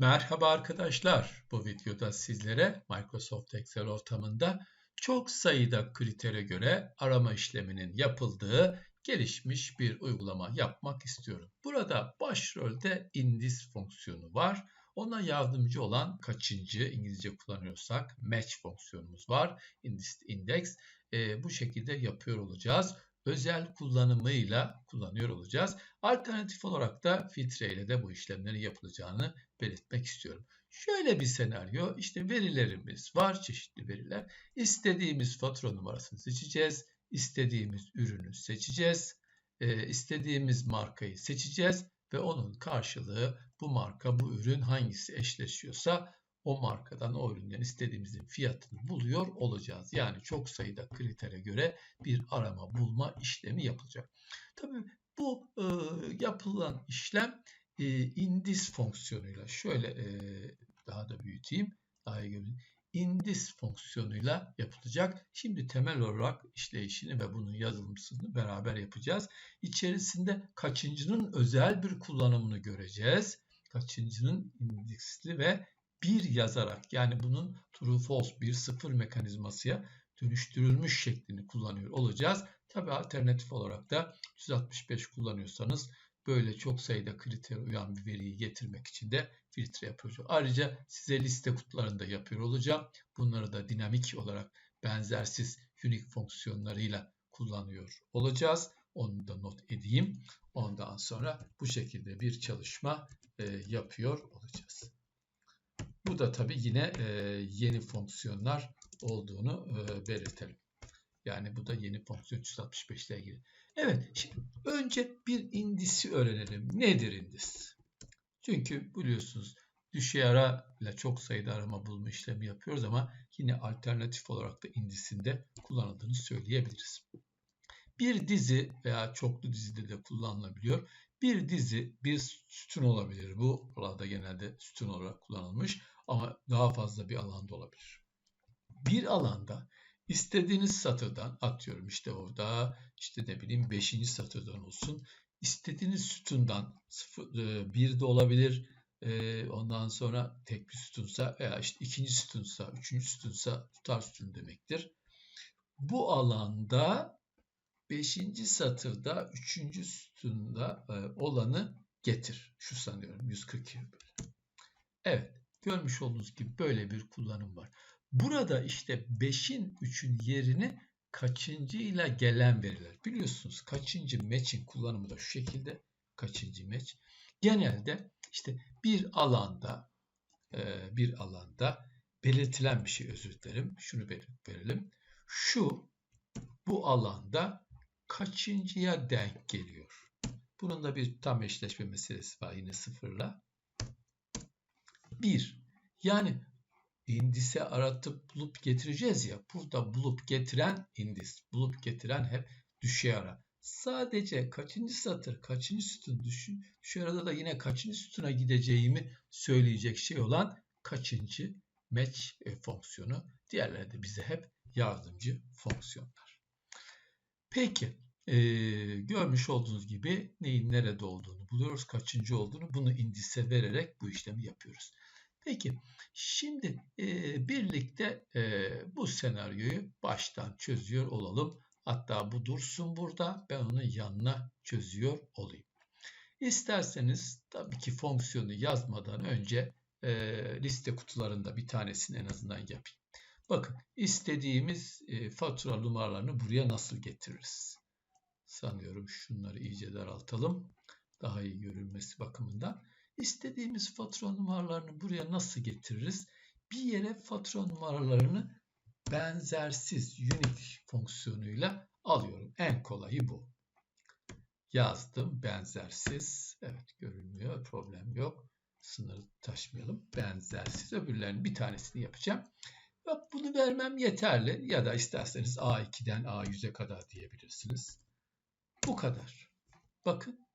Merhaba arkadaşlar. Bu videoda sizlere Microsoft Excel ortamında çok sayıda kritere göre arama işleminin yapıldığı gelişmiş bir uygulama yapmak istiyorum. Burada başrolde indis fonksiyonu var. Ona yardımcı olan kaçıncı İngilizce kullanıyorsak match fonksiyonumuz var. Indis index. E, bu şekilde yapıyor olacağız özel kullanımıyla kullanıyor olacağız. Alternatif olarak da filtre ile de bu işlemlerin yapılacağını belirtmek istiyorum. Şöyle bir senaryo, işte verilerimiz var, çeşitli veriler. İstediğimiz fatura numarasını seçeceğiz, istediğimiz ürünü seçeceğiz, e, istediğimiz markayı seçeceğiz ve onun karşılığı bu marka, bu ürün hangisi eşleşiyorsa o markadan o üründen istediğimizin fiyatını buluyor olacağız. Yani çok sayıda kritere göre bir arama bulma işlemi yapılacak. Tabii bu e, yapılan işlem e, indis fonksiyonuyla şöyle e, daha da büyüteyim daha iyi görün. Indis fonksiyonuyla yapılacak. Şimdi temel olarak işleyişini ve bunun yazılımını beraber yapacağız. İçerisinde kaçıncının özel bir kullanımını göreceğiz. Kaçıncının indeksli ve 1 yazarak yani bunun true false 1 0 mekanizmasıya dönüştürülmüş şeklini kullanıyor olacağız. Tabi alternatif olarak da 365 kullanıyorsanız böyle çok sayıda kriter uyan bir veriyi getirmek için de filtre yapıyor. Ayrıca size liste kutularında yapıyor olacağım. Bunları da dinamik olarak benzersiz unique fonksiyonlarıyla kullanıyor olacağız. Onu da not edeyim. Ondan sonra bu şekilde bir çalışma e, yapıyor olacağız. Bu da tabii yine e, yeni fonksiyonlar olduğunu e, belirtelim. Yani bu da yeni fonksiyon 365 ile ilgili. Evet, şimdi önce bir indisi öğrenelim. Nedir indis? Çünkü biliyorsunuz düşey ara ile çok sayıda arama bulma işlemi yapıyoruz ama yine alternatif olarak da indisinde kullanıldığını söyleyebiliriz. Bir dizi veya çoklu dizide de kullanılabiliyor. Bir dizi bir sütun olabilir. Bu burada genelde sütun olarak kullanılmış ama daha fazla bir alanda olabilir. Bir alanda istediğiniz satırdan atıyorum işte orada işte ne bileyim 5. satırdan olsun. istediğiniz sütundan 1 e, de olabilir. E, ondan sonra tek bir sütunsa veya işte ikinci sütunsa, üçüncü sütunsa tutar sütun demektir. Bu alanda 5. satırda 3. sütunda e, olanı getir. Şu sanıyorum 142 böyle. Evet. Görmüş olduğunuz gibi böyle bir kullanım var. Burada işte 5'in 3'ün yerini kaçıncıyla gelen veriler. Biliyorsunuz kaçıncı match'in kullanımı da şu şekilde. Kaçıncı match. Genelde işte bir alanda e, bir alanda belirtilen bir şey özür dilerim. Şunu verelim. Şu bu alanda kaçıncıya denk geliyor? Bunun da bir tam eşleşme meselesi var yine sıfırla. 1. Yani indise aratıp bulup getireceğiz ya. Burada bulup getiren indis. Bulup getiren hep düşey ara. Sadece kaçıncı satır, kaçıncı sütun düşün. Şu arada da yine kaçıncı sütuna gideceğimi söyleyecek şey olan kaçıncı match e, fonksiyonu. Diğerleri de bize hep yardımcı fonksiyonlar. Peki e, görmüş olduğunuz gibi neyin nerede olduğunu buluyoruz. Kaçıncı olduğunu bunu indise vererek bu işlemi yapıyoruz. Peki şimdi e, birlikte e, bu senaryoyu baştan çözüyor olalım. Hatta bu dursun burada ben onun yanına çözüyor olayım. İsterseniz tabii ki fonksiyonu yazmadan önce e, liste kutularında bir tanesini en azından yapayım. Bakın istediğimiz e, fatura numaralarını buraya nasıl getiririz? Sanıyorum şunları iyice daraltalım. Daha iyi görülmesi bakımından. İstediğimiz fatura numaralarını buraya nasıl getiririz? Bir yere fatura numaralarını benzersiz unique fonksiyonuyla alıyorum. En kolayı bu. Yazdım benzersiz. Evet görünmüyor. Problem yok. Sınırı taşmayalım. Benzersiz. Öbürlerinin bir tanesini yapacağım. Bunu vermem yeterli. Ya da isterseniz A2'den A100'e kadar diyebilirsiniz. Bu kadar. Bakın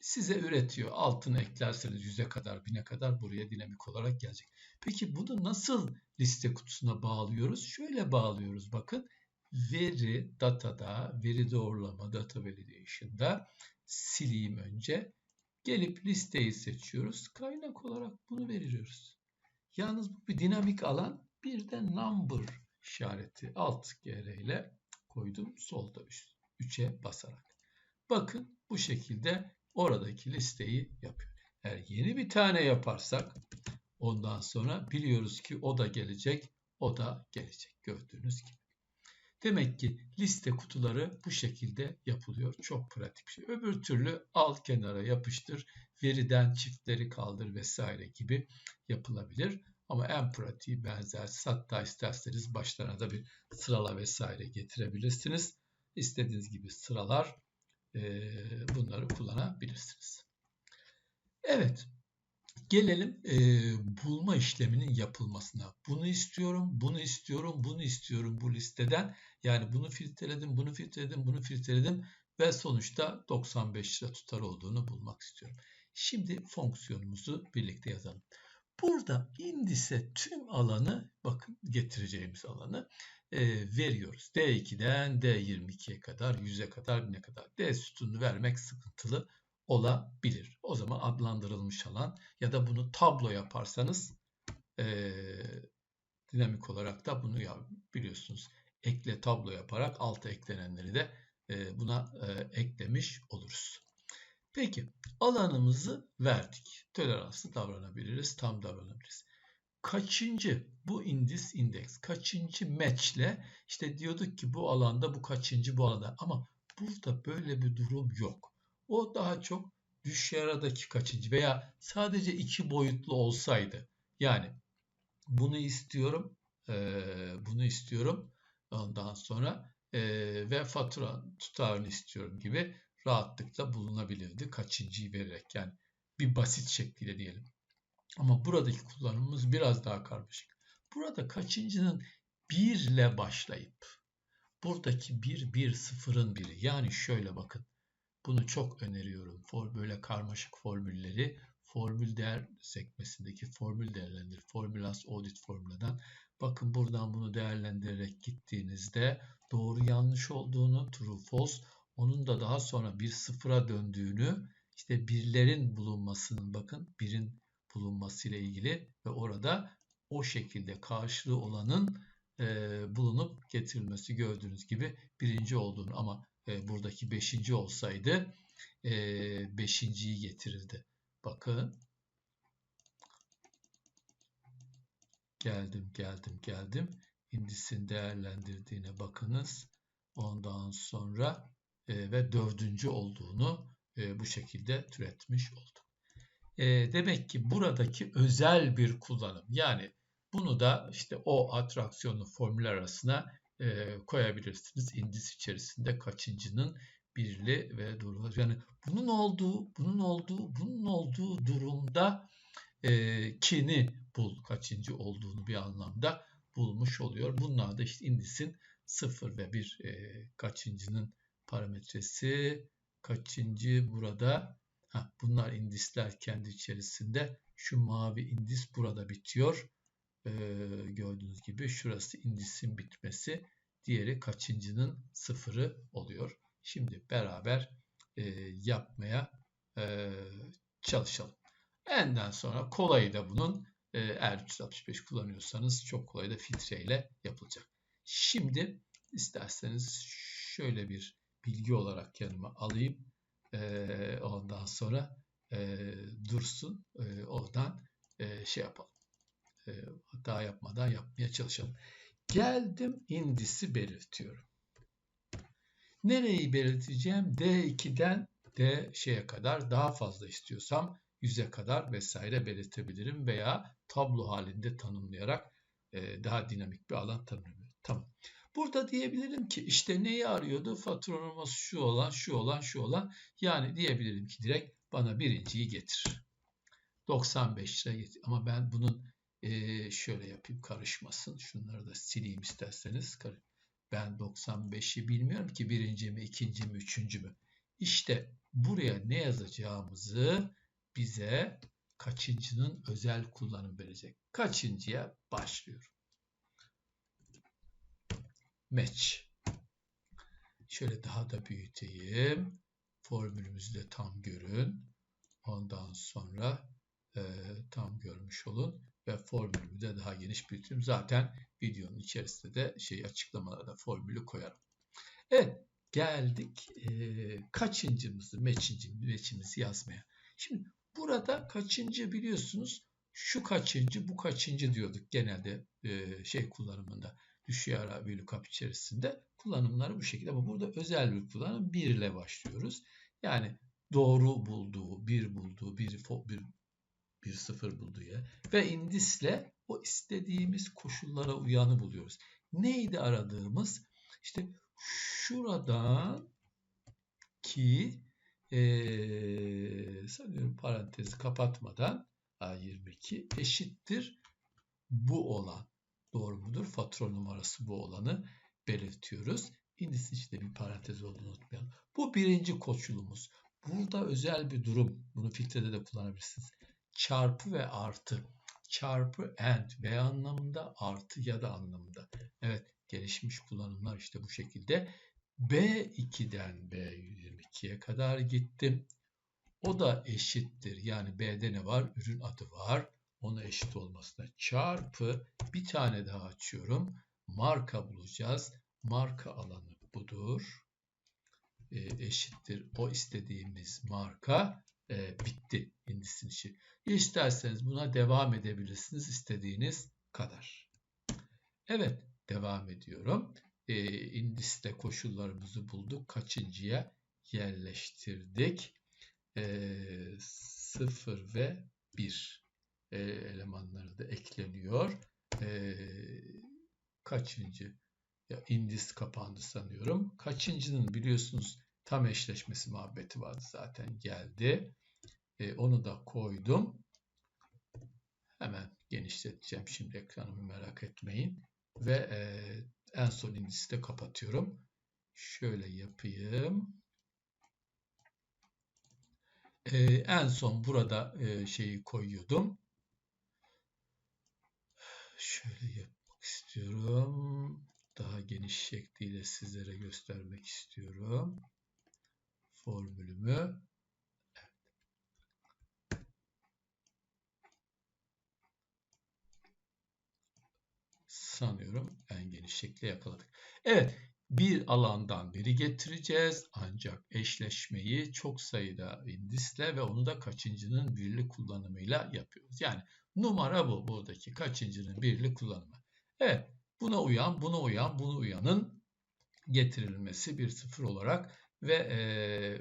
size üretiyor. Altını eklerseniz yüze kadar, bine kadar buraya dinamik olarak gelecek. Peki bunu nasıl liste kutusuna bağlıyoruz? Şöyle bağlıyoruz bakın. Veri datada, veri doğrulama, data validation'da sileyim önce. Gelip listeyi seçiyoruz. Kaynak olarak bunu veriyoruz. Yalnız bu bir dinamik alan. Bir de number işareti alt GR ile koydum solda üst 3'e basarak. Bakın bu şekilde oradaki listeyi yapıyor. Eğer yeni bir tane yaparsak ondan sonra biliyoruz ki o da gelecek, o da gelecek gördüğünüz gibi. Demek ki liste kutuları bu şekilde yapılıyor. Çok pratik bir şey. Öbür türlü al kenara yapıştır, veriden çiftleri kaldır vesaire gibi yapılabilir. Ama en pratiği benzer. Hatta isterseniz başlarına da bir sırala vesaire getirebilirsiniz. İstediğiniz gibi sıralar bunları kullanabilirsiniz. Evet. Gelelim e, bulma işleminin yapılmasına. Bunu istiyorum, bunu istiyorum, bunu istiyorum bu listeden. Yani bunu filtreledim, bunu filtreledim, bunu filtreledim ve sonuçta 95 lira tutar olduğunu bulmak istiyorum. Şimdi fonksiyonumuzu birlikte yazalım. Burada indise tüm alanı bakın getireceğimiz alanı e, veriyoruz. D2'den D22'ye kadar, 100'e kadar, 1000'e kadar. D sütununu vermek sıkıntılı olabilir. O zaman adlandırılmış alan ya da bunu tablo yaparsanız e, dinamik olarak da bunu ya, biliyorsunuz ekle tablo yaparak alta eklenenleri de e, buna e, eklemiş oluruz. Peki alanımızı verdik. Toleranslı davranabiliriz, tam davranabiliriz. Kaçıncı bu indis indeks? Kaçıncı matchle işte diyorduk ki bu alanda bu kaçıncı bu alanda? Ama burada böyle bir durum yok. O daha çok düş yaradaki kaçıncı veya sadece iki boyutlu olsaydı. Yani bunu istiyorum bunu istiyorum. Ondan sonra ve fatura tutarını istiyorum gibi rahatlıkla bulunabilirdi kaçıncıyı vererek. Yani bir basit şekliyle diyelim. Ama buradaki kullanımımız biraz daha karmaşık. Burada kaçıncının 1 ile başlayıp buradaki 1 1 0'ın biri yani şöyle bakın bunu çok öneriyorum. For böyle karmaşık formülleri formül değer sekmesindeki formül değerlendir. Formulas audit formülden. Bakın buradan bunu değerlendirerek gittiğinizde doğru yanlış olduğunu, true false, onun da daha sonra bir sıfıra döndüğünü, işte birlerin bulunmasının bakın birin bulunması ile ilgili ve orada o şekilde karşılığı olanın e, bulunup getirilmesi gördüğünüz gibi birinci olduğunu ama e, buradaki beşinci olsaydı e, beşinciyi getirirdi. Bakın geldim geldim geldim indisin değerlendirdiğine bakınız. Ondan sonra e, ve dördüncü olduğunu e, bu şekilde türetmiş oldum. E, demek ki buradaki özel bir kullanım yani bunu da işte o atraksiyonlu formüller arasına e, koyabilirsiniz. İndis içerisinde kaçıncının birli ve durumu. Yani bunun olduğu, bunun olduğu, bunun olduğu durumda e, kini bul kaçıncı olduğunu bir anlamda bulmuş oluyor. Bunlar da işte indisin 0 ve 1 e, kaçıncının parametresi kaçıncı burada bunlar indisler kendi içerisinde şu mavi indis burada bitiyor e, gördüğünüz gibi şurası indisin bitmesi diğeri kaçıncının sıfırı oluyor. Şimdi beraber e, yapmaya e, çalışalım. Enden sonra kolayı da bunun e, eğer 365 kullanıyorsanız çok kolay da filtreyle yapılacak. Şimdi isterseniz şöyle bir bilgi olarak yanıma alayım. E, ondan sonra e, dursun. E, oradan e, şey yapalım. E, hata yapmadan yapmaya çalışalım. Geldim indisi belirtiyorum. Nereyi belirteceğim? D2'den D şeye kadar daha fazla istiyorsam 100'e kadar vesaire belirtebilirim veya tablo halinde tanımlayarak e, daha dinamik bir alan tanımlıyorum. Tamam. Burada diyebilirim ki işte neyi arıyordu? Fatura şu olan, şu olan, şu olan. Yani diyebilirim ki direkt bana birinciyi getir. 95 lira getir. Ama ben bunun e, şöyle yapayım karışmasın. Şunları da sileyim isterseniz. Ben 95'i bilmiyorum ki birinci mi, ikinci mi, üçüncü mü. İşte buraya ne yazacağımızı bize kaçıncının özel kullanım verecek. Kaçıncıya başlıyorum. Match. Şöyle daha da büyüteyim. Formülümüzü de tam görün. Ondan sonra e, tam görmüş olun ve formülümü de daha geniş büyüteyim. Zaten videonun içerisinde de şey açıklamalarda formülü koyarım. Evet geldik e, kaçıncımızı meçinci, meçimizi yazmaya. Şimdi burada kaçıncı biliyorsunuz şu kaçıncı bu kaçıncı diyorduk genelde e, şey kullanımında düşüyor ara bir lookup içerisinde kullanımları bu şekilde ama burada özel bir kullanım 1 ile başlıyoruz. Yani doğru bulduğu, bir bulduğu, bir, bir, bir sıfır bulduğu yer ve indisle o istediğimiz koşullara uyanı buluyoruz. Neydi aradığımız? İşte şuradan ki ee, sanıyorum parantezi kapatmadan A22 eşittir bu olan. Doğru mudur? Fatura numarası bu olanı belirtiyoruz. İndisin içinde bir parantez olduğunu unutmayalım. Bu birinci koşulumuz. Burada özel bir durum. Bunu filtrede de kullanabilirsiniz. Çarpı ve artı. Çarpı and ve anlamında artı ya da anlamında. Evet gelişmiş kullanımlar işte bu şekilde. B2'den B122'ye kadar gittim. O da eşittir. Yani B'de ne var? Ürün adı var. Ona eşit olmasına çarpı bir tane daha açıyorum. Marka bulacağız. Marka alanı budur. E, eşittir. O istediğimiz marka e, bitti indisin işi. İsterseniz buna devam edebilirsiniz istediğiniz kadar. Evet devam ediyorum. E, indiste koşullarımızı bulduk. Kaçıncıya yerleştirdik? E, 0 ve 1 e, elemanları da ekleniyor. E, kaçıncı? Ya indis kapandı sanıyorum. Kaçıncının biliyorsunuz tam eşleşmesi muhabbeti vardı zaten geldi. E, onu da koydum. Hemen genişleteceğim şimdi ekranımı merak etmeyin. Ve e, en son indisi de kapatıyorum. Şöyle yapayım. E, en son burada e, şeyi koyuyordum. Şöyle yapmak istiyorum. Daha geniş şekliyle sizlere göstermek istiyorum. Formülümü. Sanıyorum en geniş şekli yakaladık. Evet bir alandan biri getireceğiz ancak eşleşmeyi çok sayıda indisle ve onu da kaçıncının birli kullanımıyla yapıyoruz. Yani numara bu buradaki kaçıncının birli kullanımı. Evet buna uyan buna uyan buna uyanın getirilmesi bir sıfır olarak ve e,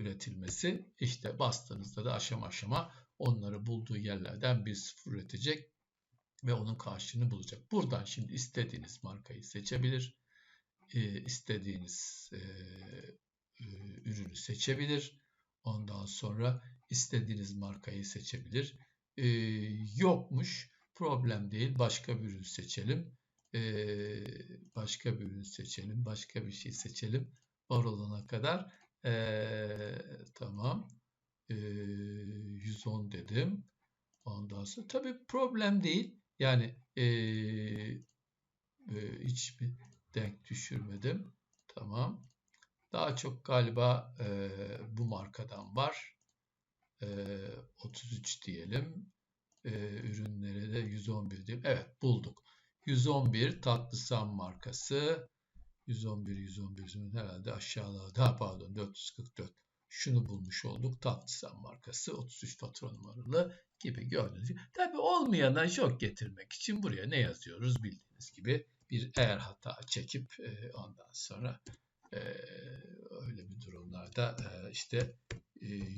üretilmesi işte bastığınızda da aşama aşama onları bulduğu yerlerden bir sıfır üretecek ve onun karşılığını bulacak. Buradan şimdi istediğiniz markayı seçebilir e, istediğiniz e, e, ürünü seçebilir. Ondan sonra istediğiniz markayı seçebilir. E, yokmuş problem değil başka bir ürün seçelim. E, başka bir ürün seçelim. Başka bir şey seçelim. Var olana kadar e, tamam e, 110 dedim. Ondan sonra tabii problem değil. Yani e, e, hiçbir denk düşürmedim. Tamam. Daha çok galiba e, bu markadan var. E, 33 diyelim. E, ürünlere de 111 diyelim. Evet bulduk. 111 Tatlısam markası. 111 111 111 herhalde aşağılarda pardon 444 şunu bulmuş olduk. Tatlısam markası 33 fatura numaralı gibi gördüğünüz gibi. Tabi olmayana şok getirmek için buraya ne yazıyoruz bildiğiniz gibi bir eğer hata çekip e, ondan sonra e, öyle bir durumlarda e, işte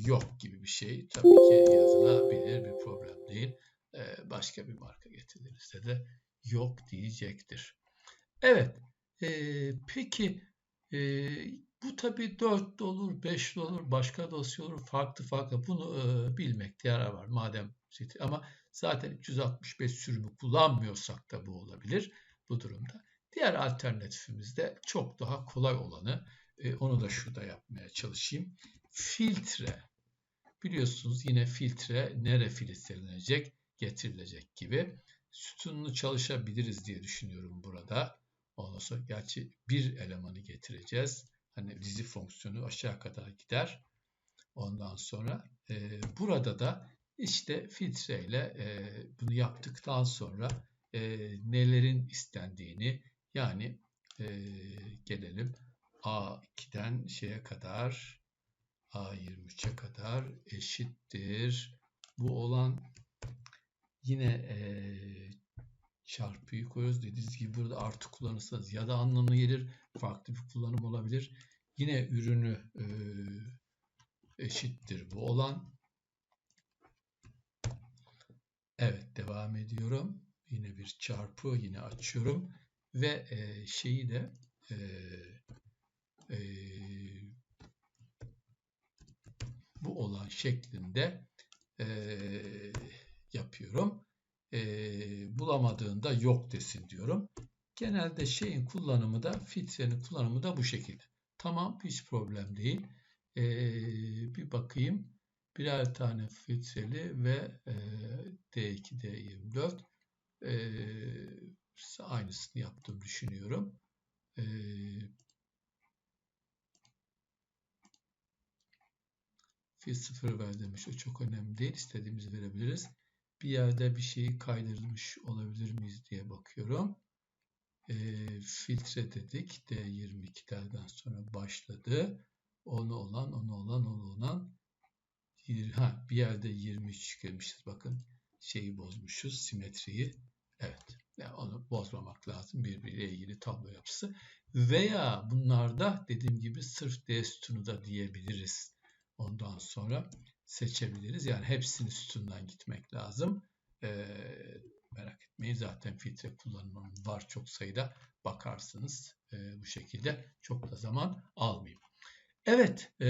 yok gibi bir şey tabii ki yazılabilir bir problem değil. E, başka bir marka getirilirse de yok diyecektir. Evet. E, peki e, bu tabii 4 de olur, 5 de olur, başka dosya olur, farklı farklı. Bunu e, bilmekte yarar var. Madem ama zaten 365 sürümü kullanmıyorsak da bu olabilir bu durumda. Diğer alternatifimiz de çok daha kolay olanı. E, onu da şurada yapmaya çalışayım. Filtre. Biliyorsunuz yine filtre nere filtrelenecek, getirilecek gibi. Sütunlu çalışabiliriz diye düşünüyorum burada. Ondan sonra gerçi bir elemanı getireceğiz. Hani dizi fonksiyonu aşağı kadar gider. Ondan sonra e, burada da işte filtreyle e, bunu yaptıktan sonra e, nelerin istendiğini yani e, gelelim A2'den şeye kadar A23'e kadar eşittir. Bu olan yine e, çarpıyı koyuyoruz. Dediğiniz gibi burada artı kullanırsanız ya da anlamına gelir. Farklı bir kullanım olabilir. Yine ürünü e, eşittir bu olan. Evet devam ediyorum. Yine bir çarpı yine açıyorum. Ve e, şeyi de e, e, bu olan şeklinde e, yapıyorum. E, bulamadığında yok desin diyorum. Genelde şeyin kullanımı da filtrenin kullanımı da bu şekilde. Tamam hiç problem değil. E, bir bakayım. Birer tane filtreli ve e, D2, D24 e, aynısını yaptığımı düşünüyorum. E, fil 0 ver demiş. O çok önemli değil. İstediğimizi verebiliriz. Bir yerde bir şeyi kaydırmış olabilir miyiz diye bakıyorum. E, filtre dedik. D22'lerden sonra başladı. Onu olan, onu olan, onu olan. Ha, bir yerde 23 çıkmışız. Bakın şeyi bozmuşuz. Simetriyi. Evet. Yani onu bozmamak lazım. Birbiriyle ilgili tablo yapısı. Veya bunlarda dediğim gibi sırf D sütunu da diyebiliriz. Ondan sonra seçebiliriz. Yani hepsini sütundan gitmek lazım. Ee, merak etmeyin zaten filtre kullanımım var çok sayıda. Bakarsınız e, bu şekilde çok da zaman almayayım. Evet e,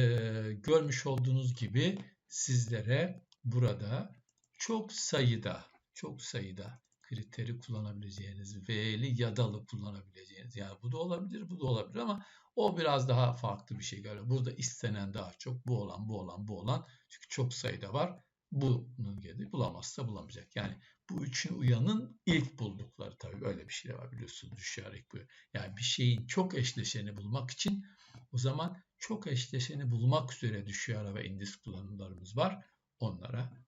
görmüş olduğunuz gibi sizlere burada çok sayıda çok sayıda kriteri kullanabileceğiniz, V'li ya dalı kullanabileceğiniz. Yani bu da olabilir, bu da olabilir ama o biraz daha farklı bir şey galiba. Burada istenen daha çok bu olan, bu olan, bu olan. Çünkü çok sayıda var. Bunun geldi bulamazsa bulamayacak. Yani bu üçün uyanın ilk buldukları tabii öyle bir şey var biliyorsunuz düşerek bu. Yani bir şeyin çok eşleşeni bulmak için o zaman çok eşleşeni bulmak üzere düşüyor ve indis kullanımlarımız var. Onlara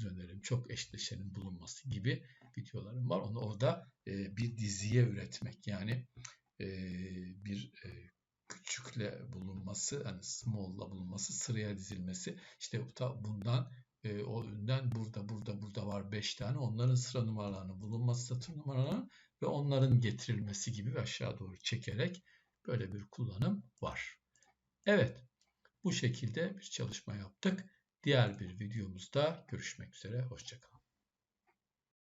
bakmanızı öneririm. Çok eşleşenin bulunması gibi videolarım var. Onu orada e, bir diziye üretmek yani e, bir e, küçükle bulunması, yani small'la bulunması, sıraya dizilmesi. İşte bundan e, o üründen burada, burada, burada var 5 tane. Onların sıra numaralarını bulunması, satır numaralarını ve onların getirilmesi gibi aşağı doğru çekerek böyle bir kullanım var. Evet, bu şekilde bir çalışma yaptık. Diğer bir videomuzda görüşmek üzere. Hoşçakalın.